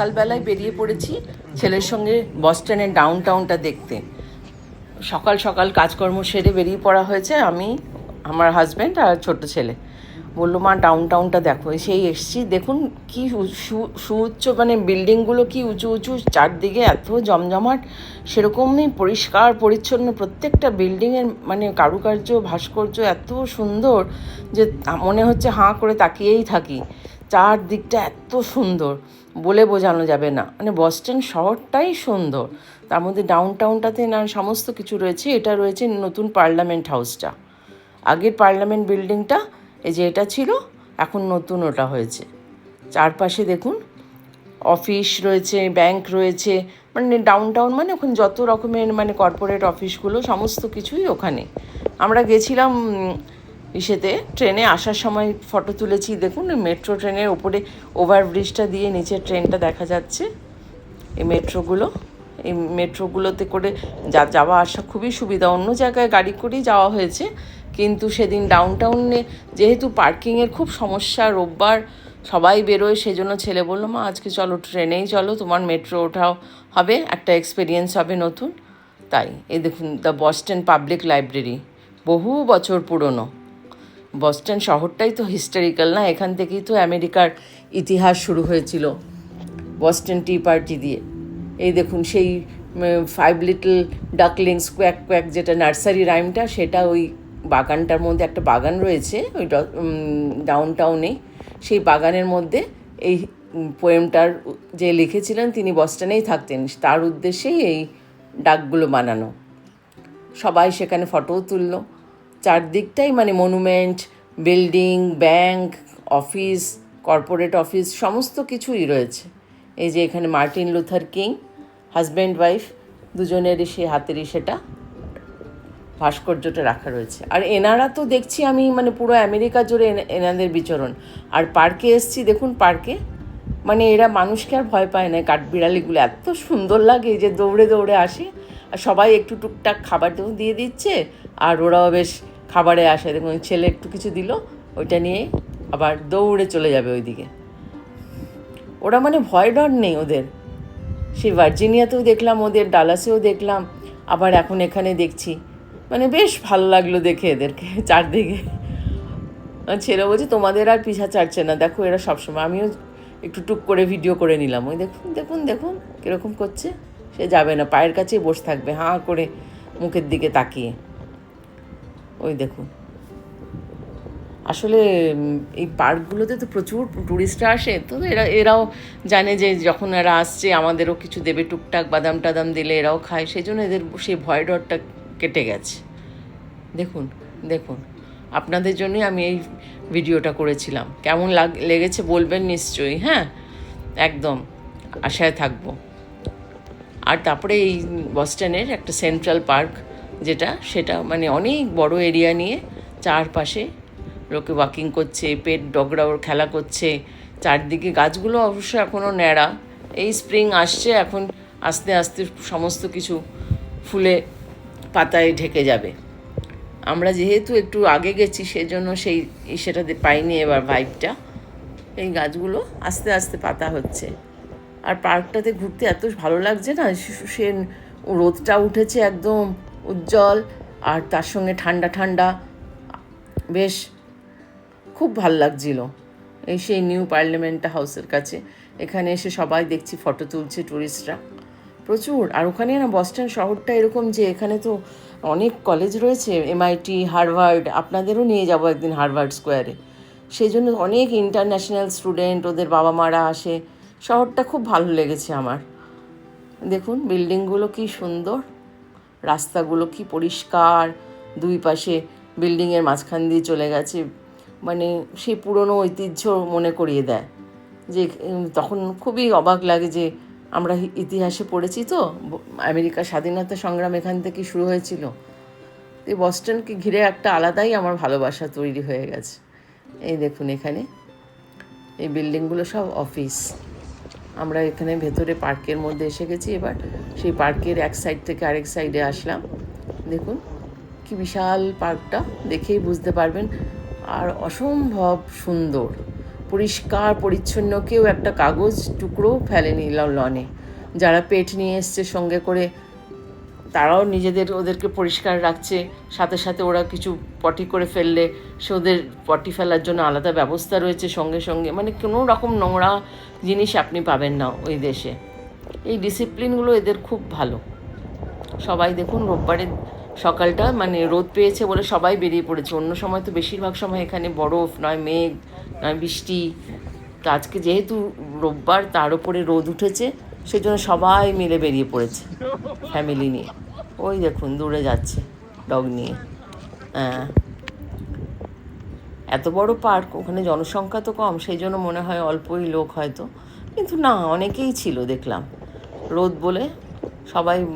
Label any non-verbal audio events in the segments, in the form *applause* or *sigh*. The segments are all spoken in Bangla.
সকালবেলায় বেরিয়ে পড়েছি ছেলের সঙ্গে বস্টনের ডাউন টাউনটা দেখতে। সকাল সকাল কাজকর্ম সেরে বেরিয়ে পড়া হয়েছে আমি, আমার হাজব্যান্ড আর ছোট ছেলে। বলল, মা ডাউন টাউনটা দেখো। সেই এসছি। দেখুন কি সুউচ্চ মানে বিল্ডিংগুলো কি উঁচু উঁচু, চারদিকে এত জমজমাট। সেরকমই পরিষ্কার, পরিচ্ছন্ন প্রত্যেকটা বিল্ডিংয়ের মানে কারুকার্য, ভাস্কর্য এত সুন্দর যে মনে হচ্ছে হাঁ করে তাকিয়েই থাকি। চারদিকটা এত সুন্দর, বলে বোঝানো যাবে না। মানে বস্টন শহরটাই সুন্দর। তার মধ্যে ডাউন টাউনটাতে না সমস্ত কিছু রয়েছে, এটা রয়েছে নতুন পার্লামেন্ট হাউসটা আগের পার্লামেন্ট বিল্ডিংটা এই যে এটা ছিল, এখন নতুন ওটা হয়েছে। চারপাশে দেখুন অফিস রয়েছে ব্যাংক রয়েছে মানে ডাউন টাউন মানে ওখানে যত রকমের মানে কর্পোরেট অফিসগুলো সমস্ত কিছুই ওখানে। আমরা গেছিলাম ইসেতে ট্রেনে আসার সময় ফটো তুলেছি। দেখুন মেট্রো ট্রেনের ওপরে ওভারব্রিজটা দিয়ে নিচে ট্রেনটা দেখা যাচ্ছে। এই মেট্রোগুলো, এই মেট্রোগুলোতে করে যা যাওয়া আসা খুবই সুবিধা। অন্য জায়গায় গাড়ি করেই যাওয়া হয়েছে, কিন্তু সেদিন ডাউন টাউনে যেহেতু পার্কিংয়ের খুব সমস্যা, রোববার সবাই বেরোয়, সেজন্য ছেলে বলল, মা, আজকে চলো ট্রেনেই চলো, তোমার মেট্রো ওঠাও হবে, একটা এক্সপিরিয়েন্স হবে নতুন। তাই, এই দেখুন দ্য বস্টন পাবলিক লাইব্রেরি বহু বছর পুরনো। বস্টন শহরটাই তো হিস্টোরিক্যাল না, এখান থেকেই তো আমেরিকার ইতিহাস শুরু হয়েছিল বস্টন টি পার্টি দিয়ে। এই দেখুন, সেই five little ducklings quack quack যেটা নার্সারি রাইমটা, সেটা ওই বাগানটার মধ্যে একটা বাগান রয়েছে, ওই ডাউন টাউনে সেই বাগানের মধ্যে এই পোয়েমটার যে লিখেছিলেন, তিনি বস্টনেই থাকতেন। তার উদ্দেশ্যেই এই ডাকগুলো বানানো। সবাই সেখানে ফটোও তুললো। চারদিকটাই মানে monument building bank office corporate office সমস্ত কিছুই রয়েছে। এই যে এখানে Martin Luther King husband wife দুজনেরই সে হাতেরই সেটা ভাস্কর্যটা রাখা রয়েছে। আর এনারা তো দেখছি আমি মানে পুরো আমেরিকা জুড়ে এনা- এনাদের বিচরণ। আর পার্কে এসছি, দেখুন পার্কে মানে এরা মানুষকে আর ভয় পায় না কাঠবিড়ালিগুলো এত সুন্দর লাগে যে দৌড়ে দৌড়ে আসে। আর সবাই একটু টুকটাক খাবার দিয়ে দিচ্ছে, আর ওরাও বেশ খাবারে আসে, দেখুন ছেলে একটু কিছু দিল, ওইটা নিয়ে আবার দৌড়ে চলে যাবে ওইদিকে। ওরা মানে ভয় ডর নেই ওদের। সেই ভার্জিনিয়াতেও দেখলাম, ওদের ডালাসেও দেখলাম, আবার এখন এখানে দেখছি। মানে বেশ ভালো লাগল দেখে এদেরকে *laughs* চারদিকে। ছেলে বলছে, তোমাদের আর পিছা ছাড়ছে না, দেখো এরা সবসময়। আমিও একটু টুক করে ভিডিও করে নিলাম। ওই দেখুন দেখুন দেখুন, কীরকম করছে। সে যাবে না, পায়ের কাছেই বসে থাকবে, হাঁ করে মুখের দিকে তাকিয়ে। ওই দেখুন। আসলে এই পার্কগুলোতে তো প্রচুর টুরিস্টরা আসে, তো এরা, এরাও জানে যে যখন এরা আসছে, আমাদেরও কিছু দেবে টুকটাক বাদাম টাদাম দিলে এরাও খায় সেই জন্য এদের সেই ভয় ডরটা কেটে গেছে। দেখুন দেখুন, আপনাদের জন্যই আমি এই ভিডিওটা করেছিলাম। কেমন লাগ, লেগেছে বলবেন নিশ্চয়ই হ্যাঁ? একদম, আশায় থাকব। আর তারপরে এই বস্টনের একটা সেন্ট্রাল পার্ক যেটা, সেটা মানে অনেক বড় এরিয়া নিয়ে চারপাশে লোকে ওয়াকিং করছে, পেট ডগরাও খেলা করছে, চারদিকে গাছগুলো অবশ্য এখনও ন্যাড়া। এই স্প্রিং আসছে, এখন আস্তে আস্তে সমস্ত কিছু ফুলে পাতায় ঢেকে যাবে। আমরা যেহেতু একটু আগে গেছি, সেজন্য সেই সেটা পাইনি এবার ভাইবটা এই গাছগুলো আস্তে আস্তে পাতা হচ্ছে। আর পার্কটাতে ঘুরতে এত ভালো লাগছে না সে রোদটা উঠেছে একদম উজ্জ্বল আর তার সঙ্গে ঠান্ডা ঠান্ডা। বেশ খুব ভালো লাগছিল এই সেই নিউ পার্লামেন্ট হাউসের কাছে। এখানে এসে সবাই দেখছি ফটো তুলছে টুরিস্টরা। প্রচুর। আর ওখানে না বস্টন শহরটা এরকম যে এখানে তো অনেক কলেজ রয়েছে, এমআইটি, হার্ভার্ড, আপনাদেরও নিয়ে যাব একদিন হার্ভার্ড স্কোয়ারে। সেই জন্য অনেক ইন্টারন্যাশনাল স্টুডেন্ট, ওদের বাবা মারা আসে। শহরটা খুব ভালো লেগেছে আমার। দেখুন, বিল্ডিংগুলো কি সুন্দর। রাস্তাগুলো কি পরিষ্কার? দুই পাশে বিল্ডিংয়ের মাঝখান দিয়ে চলে গেছে। মানে সেই পুরনো ঐতিহ্য মনে করিয়ে দেয়। যে তখন খুবই অবাক লাগে যে, আমরা ইতিহাসে পড়েছি তো, ব- আমেরিকা স্বাধীনতা সংগ্রাম এখান থেকে শুরু হয়েছিল। এই বস্টনকে ঘিরে একটা আলাদাই আমার ভালোবাসা তৈরি হয়ে গেছে। এই দেখুন এখানে। এই বিল্ডিংগুলো সব অফিস আমরা এখানে ভেতরে পার্কের মধ্যে এসে গেছি এবার। সেই পার্কের এক সাইড থেকে আরেক সাইডে আসলাম। দেখুন, কি বিশাল পার্কটা, দেখেই বুঝতে পারবেন। আর অসম্ভব সুন্দর। পরিষ্কার, পরিচ্ছন্ন, কেউ একটা কাগজ, টুকরো ফেলেনি লনে। যারা পেট নিয়ে এসছে সঙ্গে করে তারাও নিজেদের ওদেরকে পরিষ্কার রাখছে, সাথে সাথে ওরা কিছু পটি করে ফেললে সে ওদের পটি ফেলার জন্য আলাদা ব্যবস্থা রয়েছে সঙ্গে সঙ্গে। মানে কোনো রকম নোংরা জিনিস আপনি পাবেন না ওই দেশে। এই ডিসিপ্লিনগুলো এদের খুব ভালো। সবাই দেখুন রোববারের সকালটা মানে রোদ পেয়েছে বলে সবাই বেরিয়ে পড়েছে। অন্য সময় তো বেশিরভাগ সময় এখানে বরফ, নয় মেঘ, নয় বৃষ্টি। আজকে যেহেতু রোববার, তার উপরে রোদ উঠেছে। সেজন্য সবাই মিলে বেরিয়ে পড়েছে ফ্যামিলি নিয়ে। ওই দেখুন, দূরে যাচ্ছে ডগ নিয়ে। হ্যাঁ। এত বড় পার্ক ওখানে জনসংখ্যা তো কম সেই জন্য মনে হয় অল্পই লোক হয়তো। কিন্তু না, অনেকেই ছিল, দেখলাম। রোদ বলে সবাই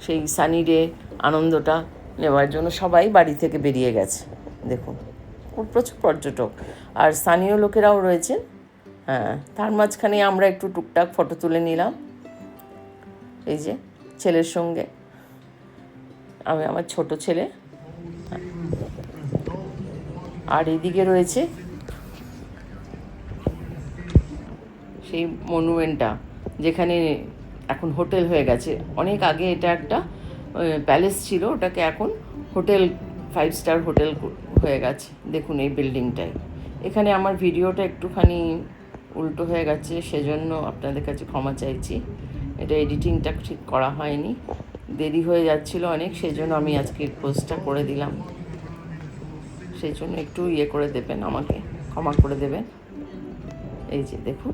সেই সানি ডে আনন্দটা নেওয়ার জন্য সবাই বাড়ি থেকে বেরিয়ে গেছে। দেখুন, প্রচুর পর্যটক। আর স্থানীয় লোকেরাও রয়েছেন। হ্যাঁ তার মাঝখানে আমরা একটু টুকটাক ফটো তুলে নিলাম। এই যে, ছেলের সঙ্গে। আমি আমার ছোট ছেলে। আর এদিকে রয়েছে সেই মনুমেন্টটা, যেখানে এখন হোটেল হয়ে গেছে। অনেক আগে এটা একটা প্যালেস ছিল, ওটাকে এখন হোটেল, ফাইভ স্টার হোটেল হয়ে গেছে। দেখুন এই বিল্ডিংটাই এখানে আমার ভিডিওটা একটুখানি উল্টো হয়ে গেছে, সেজন্য আপনাদের কাছে ক্ষমা চাইছি। এটা এডিটিংটা ঠিক করা হয়নি। দেরি হয়ে যাচ্ছিল অনেক, সেজন্য আমি আজকে পোস্টটা করে দিলাম। সেই জন্য একটু ইয়ে করে দেবেন আমাকে, ক্ষমা করে দেবেন। এই যে দেখুন,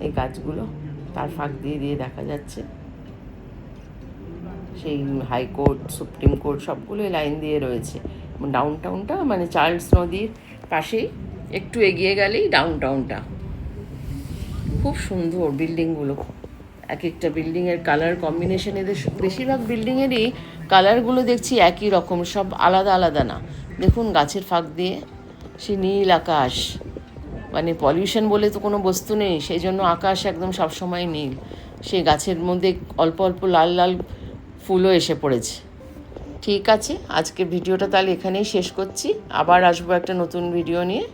এই গাছগুলো তার ফাঁক দিয়ে দিয়ে দেখা যাচ্ছে। সেই হাইকোর্ট সুপ্রিম কোর্ট সবগুলোই লাইন দিয়ে রয়েছে। ডাউন টাউনটা মানে চার্লস নদীর পাশেই। একটু এগিয়ে গেলেই ডাউন টাউনটা খুব সুন্দর বিল্ডিংগুলো। এক একটা বিল্ডিংয়ের কালার কম্বিনেশন এদের বেশিরভাগ বিল্ডিংয়েরই কালারগুলো দেখছি একই রকম, সব আলাদা আলাদা না। দেখুন গাছের ফাঁক দিয়ে সে নীল আকাশ। মানে পলিউশন বলে তো কোনো বস্তু নেই সেই জন্য আকাশ একদম সবসময় নীল। সেই গাছের মধ্যে অল্প অল্প লাল লাল ফুলও এসে পড়েছে। ঠিক আছে আজকে ভিডিওটা তাহলে এখানেই শেষ করছি। আবার আসব একটা নতুন ভিডিও নিয়ে।